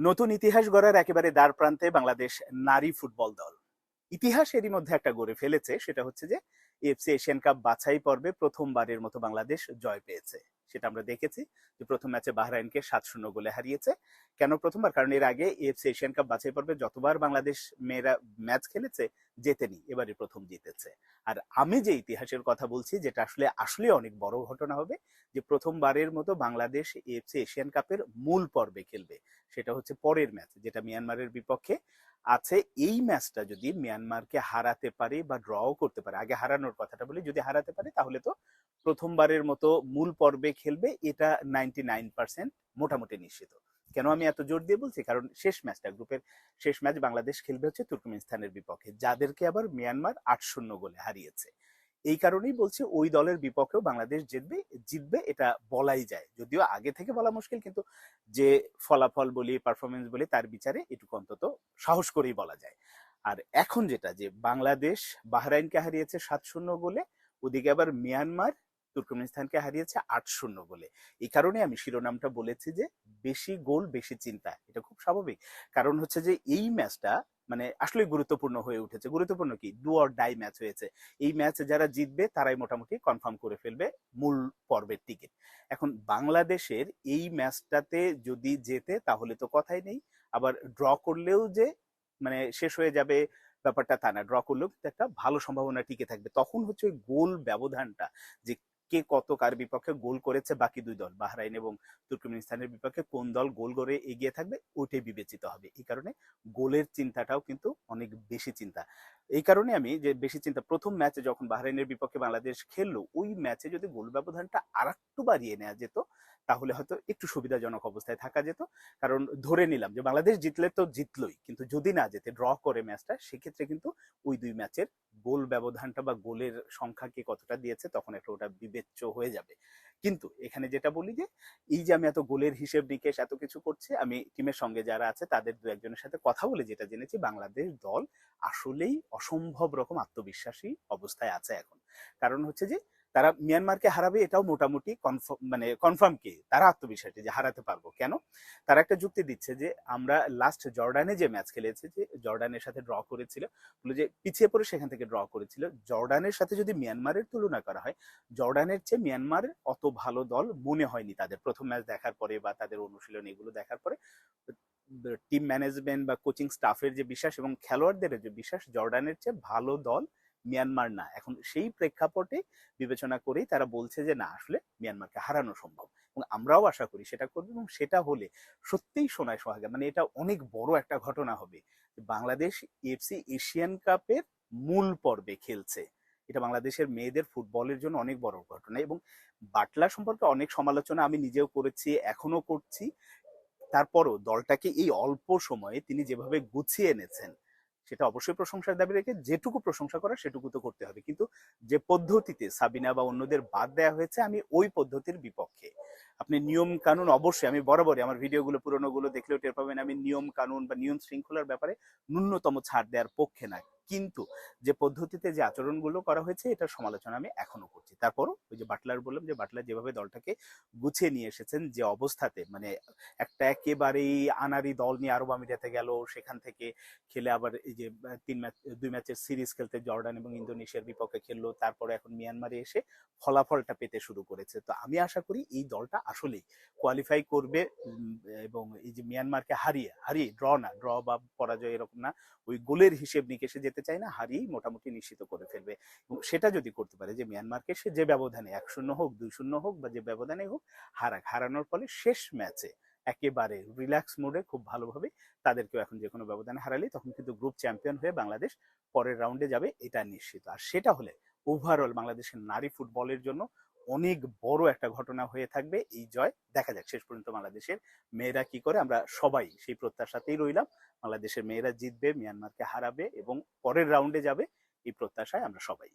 নতুন ইতিহাস গড়ার একেবারে দ্বার প্রান্তে বাংলাদেশ নারী ফুটবল দল। ইতিহাস এরই মধ্যে একটা গড়ে ফেলেছে, সেটা হচ্ছে যে, এফসি এশিয়ান কাপ বাছাই পর্বে প্রথমবারের মতো বাংলাদেশ জয় পেয়েছে। সেটা আমরা দেখেছি যে, প্রথম ম্যাচে বাহরাইনকে সাত শূন্য গোলে হারিয়েছে। কেন প্রথমবার? কারণ এর আগে এফসি এশিয়ান কাপ বাছাই পর্বে যতবার বাংলাদেশ মেয়েরা ম্যাচ খেলেছে জেতেনি, এবারে প্রথম জিতেছে। আর আমি যে ইতিহাসের কথা বলছি, যেটা আসলে আসলে অনেক বড় ঘটনা হবে, যে প্রথমবারের মতো বাংলাদেশ এফসি এশিয়ান কাপের মূল পর্বে খেলবে, সেটা হচ্ছে পরের ম্যাচ, যেটা মিয়ানমারের বিপক্ষে আছে। এই ম্যাচটা যদি মিয়ানমারকে হারাতে পারে বা ড্রও করতে পারে, আগে হারানোর কথাটা বলি, যদি হারাতে পারে, তাহলে তো প্রথমবারের মতো মূল পর্বে খেলবে, এটা নাইনটি নাইন পার্সেন্ট মোটামুটি নিশ্চিত। কেন আমি এত জোর দিয়ে বলছি? কারণ শেষ ম্যাচটা গ্রুপের শেষ ম্যাচ বাংলাদেশ খেলবে হচ্ছে তুর্কমেনিস্তানের বিপক্ষে, যাদেরকে আবার মিয়ানমার আট শূন্য গোলে হারিয়েছে। এই কারণেই বলছে ওই দলের বিপক্ষেও বাংলাদেশ জিতবে জিতবে, এটা বলাই যায়। যদিও আগে থেকে বলা মুশকিল, কিন্তু যে ফলাফল বলি পারফরমেন্স বলি, তার বিচারে এটুকু অন্তত সাহস করেই বলা যায়। আর এখন যেটা, যে বাংলাদেশ বাহরাইনকে হারিয়েছে সাত শূন্য গোলে, ওদিকে আবার মিয়ানমার তুর্কমেনিস্তানকে হারিয়েছে আট শূন্য গোলে। এই কারণে আমি শিরোনামটা বলেছি যে বেশি গোল, বেশি চিন্তা, এটা খুব স্বাভাবিক। কারণ হচ্ছে যে এই ম্যাচটা মানে আসলে গুরুত্বপূর্ণ হয়ে উঠেছে। গুরুত্বপূর্ণ কি? ডু অর ডাই ম্যাচ হয়েছে। এই ম্যাচে যারা জিতবে তারাই মোটামুটি কনফার্ম করে ফেলবে মূল পর্বের টিকিট। এখন বাংলাদেশের এই ম্যাচটাতে যদি জেতে তাহলে তো কথাই নেই। আবার ড্র করলেও যে মানে শেষ হয়ে যাবে ব্যাপারটা তা না। ড্র করলেও একটা ভালো সম্ভাবনা টিকে থাকবে। তখন হচ্ছে ওই গোল ব্যবধানটা যে কে কত কার বিপক্ষে গোল করেছে বাকি দুই দল? বাহরাইন এবং তুর্কমেনিস্তানের বিপক্ষে কোন দল গোল করে এগিয়ে থাকবে ওইটাই বিবেচিত হবে। এই কারণে গোলের চিন্তাটাও কিন্তু অনেক বেশি চিন্তা। এই কারণে আমি যে বেশি চিন্তা, প্রথম ম্যাচে যখন বাহরাইনের বিপক্ষে বাংলাদেশ খেললো, ওই ম্যাচে যদি গোল ব্যবধানটা আর একটু বাড়িয়ে নেওয়া যেত তাহলে হয়তো একটু সুবিধাজনক অবস্থায় থাকা যেত। কারণ ধরে নিলাম যে বাংলাদেশ জিতলে তো জিতলই, কিন্তু যদি না যেতে ড্র করে ম্যাচটা, সেক্ষেত্রে কিন্তু ওই দুই ম্যাচের গোল ব্যবধানটা বা গোলের সংখ্যা কে কতটা দিয়েছে, তখন একটা ওটা বিবেচ্য হয়ে যাবে। কিন্তু এখানে যেটা বলি যে, এই যে আমি এত গোলের হিসেব নিকেশ এত কিছু করছি, আমি টিমের সঙ্গে যারা আছে, তাদের দু একজনের সাথে কথা বলে যেটা জেনেছি, বাংলাদেশ দল আসলেই অসম্ভব রকম আত্মবিশ্বাসী অবস্থায় আছে এখন। কারণ হচ্ছে যে তারা মিয়ানমারকে হারাবে এটাও মোটামুটি কনফার্ম মানে কনফার্ম কি? তারা আত্মবিশ্বাসী যে হারাতে পারব। কেন? তারা একটা যুক্তি দিচ্ছে যে আমরা লাস্ট জর্ডানে যে ম্যাচ খেলেছি যে জর্ডানের সাথে ড্র করেছিল, বলে যে পিছিয়ে পড়ে সেখান থেকে ড্র করেছিল। জর্ডানের সাথে যদি মিয়ানমারের তুলনা করা হয়, জর্ডানের চেয়ে মিয়ানমার অত ভালো দল মনে হয়নি তাদের। প্রথম ম্যাচ দেখার পরে বা তাদের অনুশীলন এগুলো দেখার পরে টিম ম্যানেজমেন্ট বা কোচিং স্টাফের যে বিশ্বাস এবং খেলোয়াড়দের যে বিশ্বাস, জর্ডানের চেয়ে ভালো দল মিয়ানমার না। এখন সেই প্রেক্ষাপটে বিবেচনা করেই তারা বলছে যে, না, আসলে মিয়ানমারকে হারানো সম্ভব। এবং আমরাও আশা করি সেটা করব এবং সেটা হলে সত্যিই সোনায় সোহাগা। মানে এটা অনেক বড় একটা ঘটনা হবে বাংলাদেশ এফসি এশিয়ান কাপের মূল পর্বে খেলছে। এটা বাংলাদেশের মেয়েদের ফুটবলের জন্য অনেক বড় ঘটনা এবং বাটলা সম্পর্কে অনেক সমালোচনা আমি নিজেও করেছি, এখনও করছি। তারপরও দলটাকে এই অল্প সময়ে তিনি যেভাবে গুছিয়ে এনেছেন সেটা অবশ্যই প্রশংসার দাবি রেখে যেটুকু প্রশংসা করা সেটুকু তো করতে হবে। কিন্তু যে পদ্ধতিতে সাবিনা বা অন্যদের বাদ দেওয়া হয়েছে, আমি ওই পদ্ধতির বিপক্ষে। আপনি নিয়ম কানুন অবশ্যই, আমি বরাবরই আমার ভিডিওগুলো পুরোনো গুলো দেখলেও টের পাবেন, আমি নিয়ম কানুন বা নিয়ম শৃঙ্খলার ব্যাপারে ন্যূনতম ছাড় দেওয়ার পক্ষে না কিন্তু যে পদ্ধতিতে যে আচরণগুলো করা হয়েছে, এটা সমালোচনা আমি এখনও করছি। তারপরও ওই যে বাটলার বললাম যে বাটলার যেভাবে দলটাকে গুছিয়ে নিয়ে এসেছেন, যে অবস্থাতে মানে একটা একেবারেই আনারি দল নিয়ে আরব আমিরাতে গেল, সেখান থেকে খেলে আবার এই যে তিন ম্যাচ, দুই ম্যাচের সিরিজ খেলতে জর্ডান এবং ইন্দোনেশিয়ার বিপক্ষে খেললো, তারপরে এখন মিয়ানমারে এসে ফলাফলটা পেতে শুরু করেছে। তো আমি আশা করি এই দলটা আসলেই কোয়ালিফাই করবে এবং এই যে মিয়ানমারকে হারিয়ে হারিয়ে ড্র না ড্র বা পরাজয় এরকম না, ওই গোলের হিসেব নিকেশে যেতে চায় না, হারিয়েই মোটামুটি নিশ্চিত করে ফেলবে। এবং সেটা যদি করতে পারে, যে মিয়ানমারকে সে যে ব্যবধানে এক শূন্য হোক, দুই শূন্য হোক বা যে ব্যবধানে হোক, হারাক। হারানোর ফলে শেষ ম্যাচে একেবারে রিল্যাক্স মোডে খুব ভালোভাবে তাদেরকেও এখন যে কোনো ব্যবধানে হারালে তখন কিন্তু গ্রুপ চ্যাম্পিয়ন হয়ে বাংলাদেশ পরের রাউন্ডে যাবে, এটা নিশ্চিত। আর সেটা হলে ওভারঅল বাংলাদেশের নারী ফুটবলের জন্য অনেক বড় একটা ঘটনা হয়ে থাকবে। এই জয় দেখা যাক, শেষ পর্যন্ত বাংলাদেশের মেয়েরা কি করে। আমরা সবাই সেই প্রত্যাশাতেই রইলাম। বাংলাদেশের মেয়েরা জিতবে, মিয়ানমারকে হারাবে এবং পরের রাউন্ডে যাবে। এই প্রত্যাশায় আমরা সবাই।